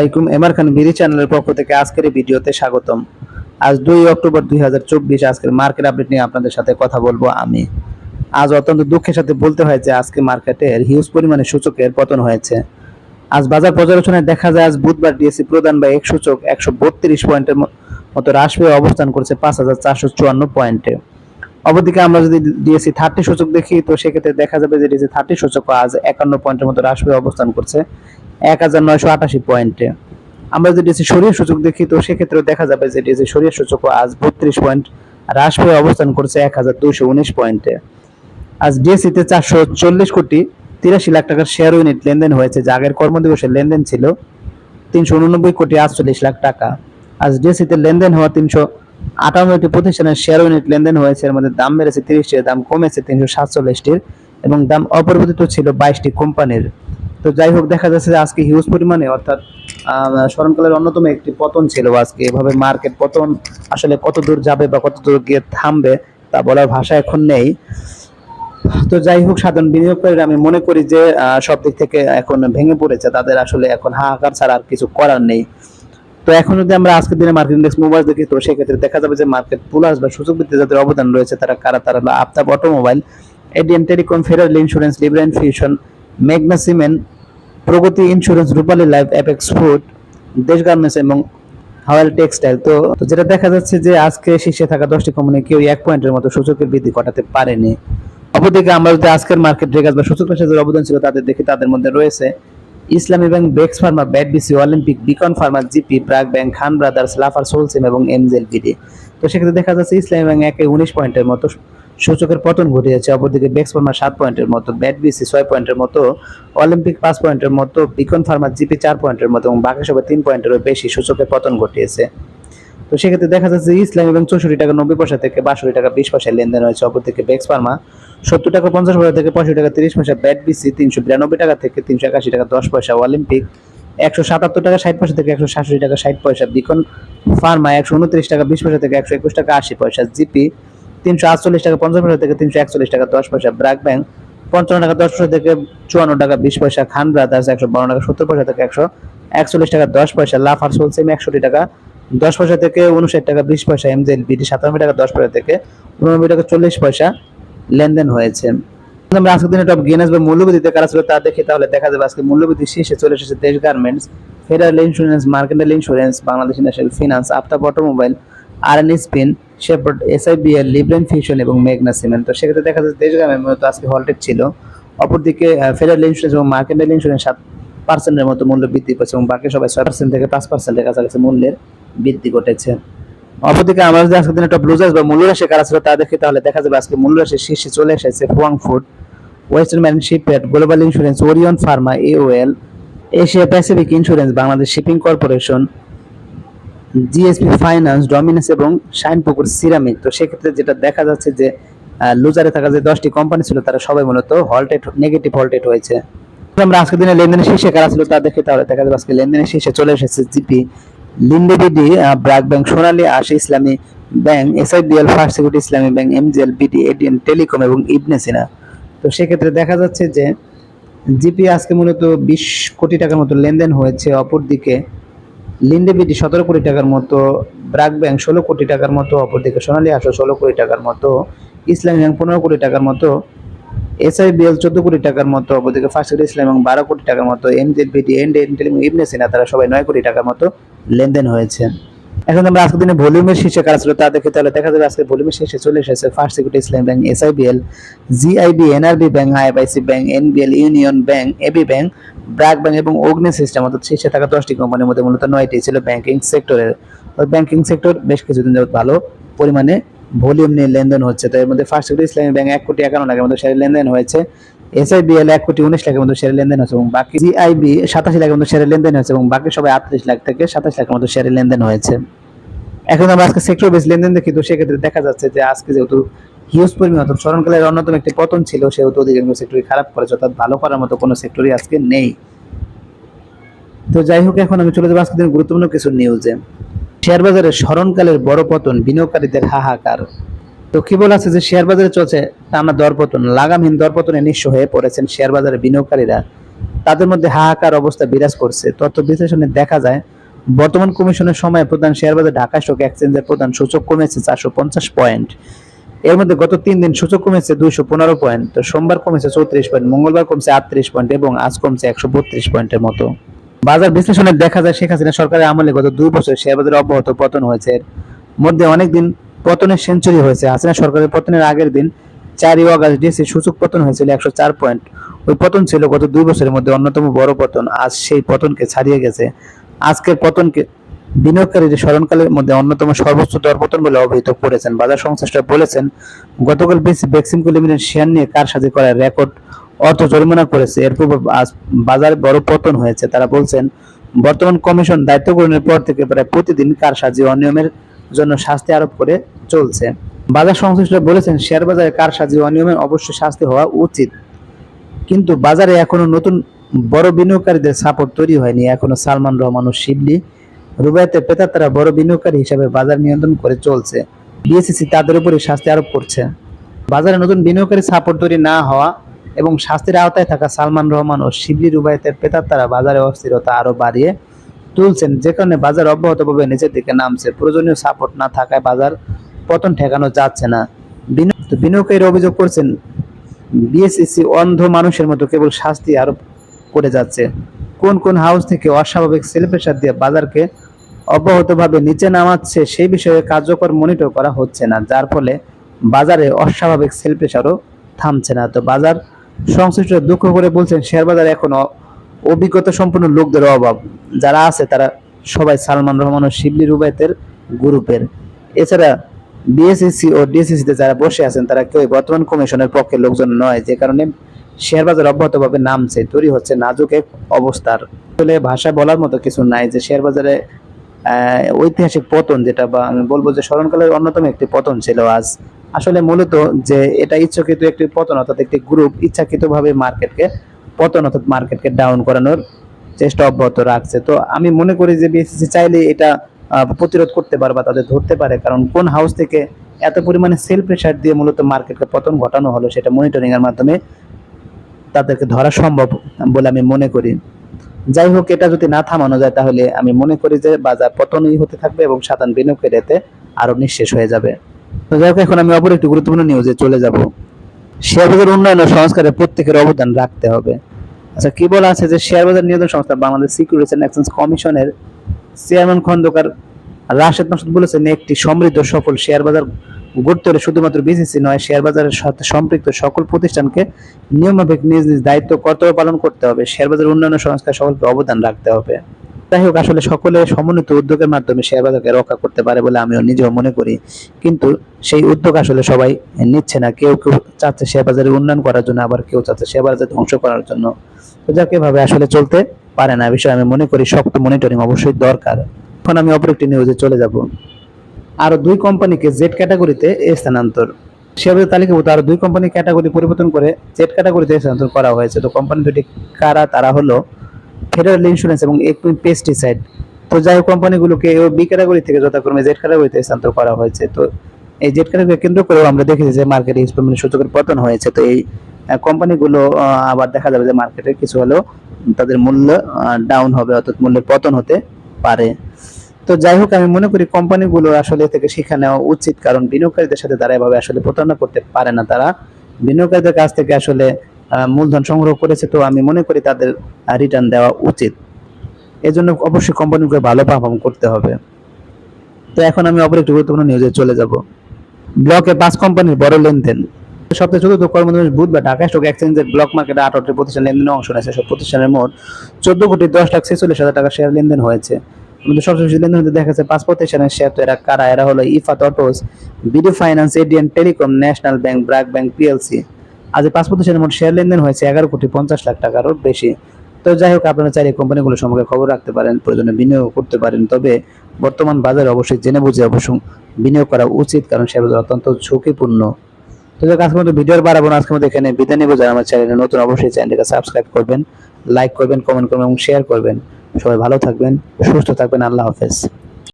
আসসালামাইকুম এমআর খান বিডি চ্যানেলের পক্ষ থেকে আজকের এই ভিডিওতে স্বাগতম। আজ দুই অক্টোবর দুই আজকের মার্কেট আপডেট নিয়ে আপনাদের সাথে কথা বলব আমি। আজ অত্যন্ত দুঃখের সাথে বলতে হয় যে আজকে মার্কেটের হিউজ পরিমাণে সূচকের পতন হয়েছে। আজ বাজার পর্যালোচনায় দেখা যায় আজ বুধবার ডিএসসি প্রদান বা এক সূচক একশো বত্রিশ পয়েন্টের মতো হ্রাস পেয়ে অবস্থান করছে পাঁচ হাজার চারশো চুয়ান্ন পয়েন্টে। অপরদিকে আমরা যদি ডিএসসি থার্টি সূচক দেখি, তো সেক্ষেত্রে দেখা যাবে যে ডিএসসি থার্টি সূচক আজ একান্ন পয়েন্টের মতো হ্রাস পেয়ে অবস্থান করছে। এক হাজার নয়শো আটাশি পয়েন্টে। আমরা যদি সরিয়ে সূচক দেখি, তো সেক্ষেত্রেও দেখা যাবে যে ডিএসসি সরিয়ে সূচক আজ বত্রিশ পয়েন্ট হ্রাস পেয়ে অবস্থান করছে এক হাজার দুইশো উনিশ পয়েন্টে। আজ ডিএসসিতে চারশো চল্লিশ কোটি তিরাশি লাখ টাকার শেয়ার ইউনিট লেনদেন হয়েছে, যা আগের কর্মদিবসের লেনদেন ছিল তিনশো উননব্বই কোটি আটচল্লিশ লাখ টাকা। আজ ডিএসসিতে লেনদেন হওয়া তিনশো আটান্নটি প্রতিষ্ঠানের শেয়ার ইউনিট লেনদেন হয়েছে, এর মধ্যে দাম বেড়েছে তিরিশটির, দাম কমেছে তিনশো সাতচল্লিশটির, এবং দাম অপরিবর্তিত ছিল বাইশটি কোম্পানির। তো যাই হোক, দেখা যাচ্ছে যে আজকে হিউজ পরিমাণে, অর্থাৎ স্মরণকালের অন্যতম একটি পতন ছিল। আজকে এভাবে মার্কেট পতন আসলে কত দূর যাবে বা কত দূর গিয়ে থামবে তা বলার ভাষা এখন নেই। তো যাই হোক, সাধারণ বিনিয়োগকারীরা আমি মনে করি যে সব দিক থেকে এখন ভেঙে পড়েছে। তাদের আসলে এখন হাহাকার ছাড়া আর কিছু করার নেই। তো এখন যদি আমরা আজকের দিনে মার্কেট ইন্ডেক্স মোবাইল দেখি, তো সেক্ষেত্রে দেখা যাবে যে মার্কেট প্লাস বা সূচক ভিত্তিতে যাদের অবদান রয়েছে, তারা কারা? তারা বা Aftab automobile ADM telecom federal insurance লিব্রাইন ফিউশন মেঘনা cement, Pragati insurance Rupali life apex food Desh garments এবং হাওয়াল টেক্সটাইল তো যেটা দেখা যাচ্ছে যে আজকে শীর্ষে থাকা দশটি কোম্পানি কেউ এক পয়েন্টের মতো সূচকের বৃদ্ধি ঘটাতে পারেনি। অপরদিকে আমরা যদি আজকের মার্কেট রেগাস বা সূচক যাদের অবদান ছিল তাদের দেখি তাদের মধ্যে রয়েছে Islami bank বেক্স pharma BAT BC Olympic Beacon pharma GP প্রাক ব্যাংক খান ব্রাদার্স লাফার সোলসিম এবং এমজেল বিডি তো সেক্ষেত্রে দেখা যাচ্ছে ইসলামী ব্যাংক একে উনিশ পয়েন্টের মতো সূচকের পতন ঘটিয়েছে। অপরদিকে বেক্স ফার্মা সাত পয়েন্টের মতো, ব্যাট বিসি ছয় পয়েন্টের মতো, অলিম্পিক পাঁচ পয়েন্টের মতো, বিকন ফার্মা জিপি চার পয়েন্টের মতো এবং বাকি সবাই তিন পয়েন্টেরও বেশি সূচকের পতন ঘটিয়েছে। তো সেক্ষেত্রে দেখা যাচ্ছে ইসলাম এবং চৌষট্টি টাকা নব্বই পয়সা থেকে বাষট্টি টাকা বিশ পয়সা লেনদেন হয়েছে। অপরদিকে বেক্স ফার্মা সত্তর টাকা পঞ্চাশ পয়সা থেকে পঁয়ষট্টি টাকা তিরিশ পয়সা, ব্যাট বিসি তিনশো বিরানব্বই টাকা থেকে তিনশো একাশি টাকা দশ পয়সা, অলিম্পিক একশো সাতাত্তর টাকা ষাট পয়সা থেকে একশো সাতষট্টি টাকা ষাট পয়সা, বিকন ফার্মা একশো উনত্রিশ টাকা বিশ পয়সা থেকে একশো একুশ টাকা আশি পয়সা, জিপি তিনশো আটচল্লিশ টাকা, পঞ্চাশ পয়সা থেকে তিনশো একচল্লিশ টাকা, দশ পয়সা ব্র্যাক ব্যাংক, পঞ্চান্ন টাকা, দশ পয়সা থেকে চুয়ান্ন টাকা, বিশ পয়সা খান ব্রাদার্স একশো বারো টাকা, সত্তর পয়সা থেকে একশো একচল্লিশ টাকা, দশ পয়সা লাফার সোলসেম একষট্টি টাকা, দশ পয়সা থেকে উনষাট টাকা, বিশ পয়সা এমজেল বিডি সাতানব্বই টাকা, দশ পয়সা থেকে উননব্বই টাকা, চল্লিশ পয়সা লেনদেন হয়েছে। আমরা আজকের দিনে টপ গেনেস বা মূল্যবৃদ্ধিতে কারা ছিল তা দেখি তাহলে দেখা যাবে আজকে মূল্যবৃদ্ধি শেষে চলে এসেছে Desh garments, federal insurance, mercantile insurance, Bangladesh national finance, Aftab automobile, R N spin shaped SIBL লিব্রেন fusion এবং মেঘনা সিমেন্ট তো সেক্ষেত্রে দেখা যাচ্ছে দেশ মূলত আজকে হলটেড ছিল। অপরদিকে ফেডারেল ইন্স্যুরেন্স এবং মার্কেন্টাইল ইন্স্যুরেন্স সাত পার্সেন্টের মতো মূল্য বৃদ্ধি পেয়েছে এবং বাকি সবাই ছয় পার্সেন্ট থেকে পাঁচ পার্সেন্টের কাছাকাছি মূল্যের বৃদ্ধি ঘটেছে। অপরদিকে আমরা যদি আজকের দিনে টপ লুজার্স বা মূল্যরাশি কারা ছিল তা দেখি, তাহলে দেখা যাবে আজকে মূল্যরাশির শীর্ষে চলে এসেছে Fuwang food western man shipyard global insurance Orion pharma AOL Asia Pacific insurance Bangladesh shipping corporation GSP finance, dominance এবং শাইনপুকুর সিরামিক। তো সেক্ষেত্রে যেটা দেখা যাচ্ছে যে লুজারে থাকা যে দশটি কোম্পানি ছিল, তারা সবাই মূলত হলটেড নেগেটিভ হলটেড হয়েছে। আমরা আজকের দিনে লেনদেনের শীর্ষে কারা ছিল তা দেখে তাহলে দেখা যাবে আজকে লেনদেনের শীর্ষে চলে এসেছে GP, Linde BD BRAC bank, Sonali, আশি, Islami bank, SIBL, first security, Islami bank, MGL, BD ADN telecom এবং ইবনে সিনা তো সেক্ষেত্রে দেখা যাচ্ছে যে, জিপি আজকে মূলত বিশ কোটি টাকার মতো লেনদেন হয়েছে অপরদিকে। লিন্ডেবিডি সতেরো কোটি টাকার মতো, ব্রাক ব্যাংক ষোলো কোটি টাকার মতো, অপরদিকে সোনালী আসো ষোলো কোটি টাকার মতো, ইসলামী ব্যাংক পনেরো কোটি টাকার মতো, এসআইবিএল চোদ্দ কোটি টাকার মতো, অপরদিকে ফার্স্ট ইসলাম এবং বারো কোটি টাকার মতো এমজেডবিডি এন্ড এন্ড ইবনে সিনা, তারা সবাই নয় কোটি টাকার মতো লেনদেন হয়েছে। এখন আমরা আজকের দিনে ভলিউমের শীর্ষে কারা ছিল তা দেখে তাহলে দেখা যাবে আজকে ভলিউমের শীর্ষে চলে এসেছে first security Islam bank SIBL GIB NRB bank IFIC bank NBL union bank AB bank BRAC bank এবং অগ্নি সিস্টেম অর্থাৎ শীর্ষে থাকা দশটি কোম্পানির মধ্যে মূলত নয়টি ছিল ব্যাংকিং সেক্টরের ব্যাংকিং সেক্টর বেশ কিছুদিন যাবত ভালো পরিমাণে ভলিউম নিয়ে লেনদেন হচ্ছে। তো এর মধ্যে ফার্স্ট সিকিউরিটি ইসলামী ব্যাংক এক কোটি একান্ন লাখের মতো শেয়ার লেনদেন হয়েছে। এসআইবিএল এক কোটি উনিশ লাখের মতো শেয়ার লেনদেন হয়েছে এবং বাকি জিআইবি সাতাশি লাখের মতো শেয়ার লেনদেন হয়েছে এবং বাকি সবাই আটত্রিশ লাখ থেকে সাতাশ লাখের মতো শেয়ার লেনদেন হয়েছে। এখন আমরা আজকে সেক্টর বেস লেনদেন দেখি, তো সেক্ষেত্রে দেখা যাচ্ছে যে আজকে যেহেতু হিউজ পরিমাণ অর্থাৎ স্মরণকালের অন্যতম একটি পতন ছিল, সেহেতু অধিকাংশ সেক্টরই খারাপ করেছে, অর্থাৎ ভালো করার মতো কোনো সেক্টরই আজকে নেই। তো যাই হোক, এখন আমি চলে যাব দিনের গুরুত্বপূর্ণ কিছু নিউজে শেয়ার বাজারে স্মরণকালের বড় পতন, বিনিয়োগকারীদের হাহাকার। তো কি বলা আছে যে শেয়ার বাজারে চলছে? টানা দরপতন, লাগামহীন দরপতনে নিঃস্ব হয়ে পড়েছেন শেয়ার বাজারে বিনিয়োগকারীরা। তাদের মধ্যে হাহাকার অবস্থা বিরাজ করছে। তথ্য বিশ্লেষণে দেখা যায়, বর্তমান কমিশনের সময় প্রধান শেয়ার শেয়ারবাজার ঢাকা স্টক এক্সচেঞ্জের প্রধান সূচক কমেছে চারশো পঞ্চাশ পয়েন্ট। এর মধ্যে গত তিন দিন সূচক কমেছে দুইশো পনেরো পয়েন্ট। তো সোমবার কমেছে চৌত্রিশ পয়েন্ট, মঙ্গলবার কমছে আটত্রিশ পয়েন্ট এবং আজ কমছে একশো বত্রিশ পয়েন্টের মতো। বাজার বিশ্লেষণে দেখা যায়, শেখ হাসিনা সরকারের আমলে গত দুই বছর শেয়ার বাজারে অব্যাহত পতন হয়েছে। মধ্যে অনেক দিন পতনের সেঞ্চুরি হয়েছে হাসিনা সরকারের পতনের আগের দিন চারই অগাস্ট ডিসি সূচক পতন হয়েছিল একশো চার পয়েন্ট ওই পতন ছিল গত দুই বছরের মধ্যে অন্যতম বড় পতন। আজ সেই পতনকে ছাড়িয়ে গেছে। আজকের পতনকে বিনিয়োগকারীদের স্মরণকালের মধ্যে অন্যতম সর্বোচ্চ দর পতন বলে অভিহিত করেছেন বাজার সংশ্লিষ্টরা বলেছেন, গতকাল বেশি ভ্যাকসিনকো লিমিটেড শেয়ার নিয়ে কারসাজি করার রেকর্ড অর্থ জরিমানা করেছে। এর পূর্বে আজ বাজারে বড় পতন হয়েছে। তারা বলছেন, বর্তমান কমিশন দায়িত্ব গ্রহণের পর থেকে প্রায় প্রতিদিন কারসাজি অনিয়মের জন্য শাস্তি আরোপ করে চলছে। বাজার সংশ্লিষ্টরা বলেছেন, শেয়ার বাজারে কারসাজি অনিয়মের অবশ্যই শাস্তি হওয়া উচিত। কিন্তু বাজারে এখনও নতুন বড় বিনিয়োগকারীদের সাপোর্ট তৈরি হয়নি। এখনও সালমান রহমান ও শিবলি রুবাইতে পেতাতারা বড় বিনিয়োগকারী হিসাবে বাজার নিয়ন্ত্রণ করে চলছে। বিএসসিসি তাদের উপরে শাস্তি আরোপ করছে। বাজারে নতুন বিনিয়োগকারী সাপোর্ট তৈরি না হওয়া এবং শাস্তির আওতায় থাকা সালমান রহমান ও শিবলি রুবাইতের পেতাতারা বাজারে অস্থিরতা আরও বাড়িয়ে তুলছেন, যে কারণে বাজার অব্যাহতভাবে নিচের দিকে নামছে। প্রয়োজনীয় সাপোর্ট না থাকায় বাজার পতন ঠেকানো যাচ্ছে না। বিনিয়োগ- বিনিয়োগকারীরা অভিযোগ করছেন বিএসইসি অন্ধ মানুষের মতো কেবল শাস্তি আরোপ করে যাচ্ছে। কোন কোন হাউস থেকে অস্বাভাবিক সেল প্রেশার দিয়ে বাজারকে অব্যাহতভাবে নিচে নামাচ্ছে, সেই বিষয়ে কার্যকর মনিটর করা হচ্ছে না, যার ফলে বাজারে অস্বাভাবিক সেল প্রেশারও থামছে না। তো বাজার সংশ্লিষ্ট দুঃখ করে বলছেন শেয়ার বাজারে এখন অভিজ্ঞতা সম্পন্ন লোকদের অভাব। যারা আছে তারা সবাই সালমান রহমান ও শিবলি রুবাইতের গ্রুপের। এছাড়া বিএসসিসি ও ডিএসসিসি তে যারা বসে আছেন, তারা কেউ বর্তমান কমিশনের পক্ষে লোকজন নয়। যে কারণে শেয়ার বাজার অব্যাহতভাবে নামছে, তৈরি হচ্ছে নাজুক এক অবস্থার। আসলে ভাষা বলার মতো কিছু নাই যে শেয়ার বাজারে ঐতিহাসিক পতন যেটা বা আমি বলব যে স্মরণকালের অন্যতম একটি পতন ছিল আজ। আসলে মূলত যে এটা ইচ্ছাকৃত একটি পতন, অর্থাৎ একটি গ্রুপ ইচ্ছাকৃতভাবে মার্কেটকে পতন, অর্থাৎ মার্কেটকে ডাউন করানোর চেষ্টা অব্যাহত রাখছে। তো আমি মনে করি যে বিএসসিসি চাইলে এটা প্রতিরোধ করতে পারে বা তাদের ধরতে পারে, কারণ কোন হাউস থেকে এত পরিমাণে সেল প্রেশার দিয়ে মূলত মার্কেটকে পতন ঘটানো হলো সেটা মনিটরিং এর মাধ্যমে তাদেরকে ধরা সম্ভব বলে আমি মনে করি। যাই হোক, এটা যদি না থামানো যায় তাহলে আমি মনে করি যে বাজার পতনই হতে থাকবে এবং সাধারণ বিনিয়োগের এতে আরও নিঃশেষ হয়ে যাবে। তো যাই হোক, এখন আমি অপর একটি গুরুত্বপূর্ণ নিউজে চলে যাব। শেয়ার বাজার উন্নয়ন ও সংস্কারে প্রত্যেকের অবদান রাখতে হবে। আচ্ছা কি বলা আছে যে শেয়ার বাজার নিয়ন্ত্রণ সংস্থা বাংলাদেশ সিকিউরিটিজ অ্যান্ড এক্সচেঞ্জ কমিশনের চেয়ারম্যান খন্দকার রাশেদ মাসুদ বলেছেন, একটি সমৃদ্ধ সফল শেয়ার বাজার গড়তে হলে শুধুমাত্র বিসিসি নয়, শেয়ার বাজারের সাথে সম্পৃক্ত সকল প্রতিষ্ঠানকে নিয়মমাফিক নিজ নিজ দায়িত্ব, কর্তব্য পালন করতে হবে। শেয়ার বাজার উন্নয়ন সংস্কার সকলকে অবদান রাখতে হবে। যাই হোক, আসলে সকলে সমন্বিত উদ্যোগের মাধ্যমে শেয়ার বাজারকে রক্ষা করতে পারে বলে আমিও নিজেও মনে করি। কিন্তু সেই উদ্যোগ আসলে সবাই নিচ্ছে না। কেউ কেউ চাচ্ছে শেয়ার বাজারের উন্নয়ন করার জন্য, আবার কেউ চাচ্ছে শেয়ার বাজার ধ্বংস করার জন্য। যাকে এভাবে আসলে চলতে পারে না বিষয়ে আমি মনে করি শক্ত মনিটরিং অবশ্যই দরকার। এখন আমি অপর একটি নিউজে চলে যাব। আরও দুই কোম্পানিকে জেড ক্যাটাগরিতে স্থানান্তর। সেভাবে তালিকাভুক্ত আরও দুই কোম্পানি ক্যাটাগরি পরিবর্তন করে জেড ক্যাটাগরিতে স্থানান্তর করা হয়েছে। তো কোম্পানি দুটি কারা? তারা হলো ফেডারেল ইন্স্যুরেন্স এবং একমি পেস্টিসাইড তো যাই হোক, কোম্পানিগুলোকে বি ক্যাটাগরি থেকে যথাক্রমে জেড ক্যাটাগরিতে স্থানান্তর করা হয়েছে। তো এই জেড ক্যাটাগরি কেন্দ্র করেও আমরা দেখেছি যে মার্কেটে ইস্টপেমেন্ট সূচকের পতন হয়েছে। তো এই কোম্পানিগুলো আবার দেখা যাবে যে মার্কেটে কিছু হলেও তাদের মূল্য ডাউন হবে, অর্থাৎ মূল্যের পতন হতে পারে। তো যাই হোক, আমি মনে করি কোম্পানিগুলো আসলে থেকে শিক্ষা নেওয়া উচিত, কারণ বিনিয়োগকারীদের সাথে তারা এভাবে আসলে প্রতারণা করতে পারে না। তারা বিনিয়োগকারীদের কাছ থেকে আসলে মূলধন সংগ্রহ করেছে, তো আমি মনে করি তাদের রিটার্ন দেওয়া উচিত। এজন্য অবশ্যই কোম্পানিগুলো ভালো পারফর্ম করতে হবে। তো এখন আমি অপর একটি গুরুত্বপূর্ণ নিউজে চলে যাব। ব্লকে পাঁচ কোম্পানির বড় লেনদেন। সপ্তাহে চতুর্থ কর্মদিবস বুধবার ঢাকা স্টক এক্সচেঞ্জের ব্লক মার্কেটে আঠারোটি প্রতিষ্ঠান লেনদেনে অংশ নিয়েছে সব প্রতিষ্ঠানের মোট চোদ্দ কোটি দশ লাখ ছেচল্লিশ হাজার টাকা শেয়ার লেনদেন হয়েছে। আমাদের সবচেয়ে বেশি লেনদেন হতে দেখা যাচ্ছে পাঁচ প্রতিষ্ঠানের শেয়ার তো এরা কারা? এরা হলো Ifad autos, BD finance, ADN telecom, national bank, BRAC bank, PLC. আজ পাঁচ প্রতিষ্ঠানের মোট শেয়ার লেনদেন হয়েছে এগারো কোটি পঞ্চাশ লাখ টাকারও বেশি। তো যাই হোক, আপনারা চাইলে কোম্পানিগুলো সম্পর্কে খবর রাখতে পারেন, প্রয়োজনে বিনিয়োগ করতে পারেন। তবে বর্তমান বাজারে অবশ্যই জেনে বুঝে অবশ্যই বিনিয়োগ করা উচিত, কারণ সে বাজার অত্যন্ত ঝুঁকিপূর্ণ। তো যাক আজকের মতো ভিডিওর বাড়াবো না, আজকের মতো এখানে বিদায় নেব। যারা আমার চ্যানেলে নতুন, অবশ্যই চ্যানেলটিকে সাবস্ক্রাইব করবেন, লাইক করবেন, কমেন্ট করবেন এবং শেয়ার করবেন। সবাই ভালো থাকবেন, সুস্থ থাকবেন, আল্লাহ হাফেজ।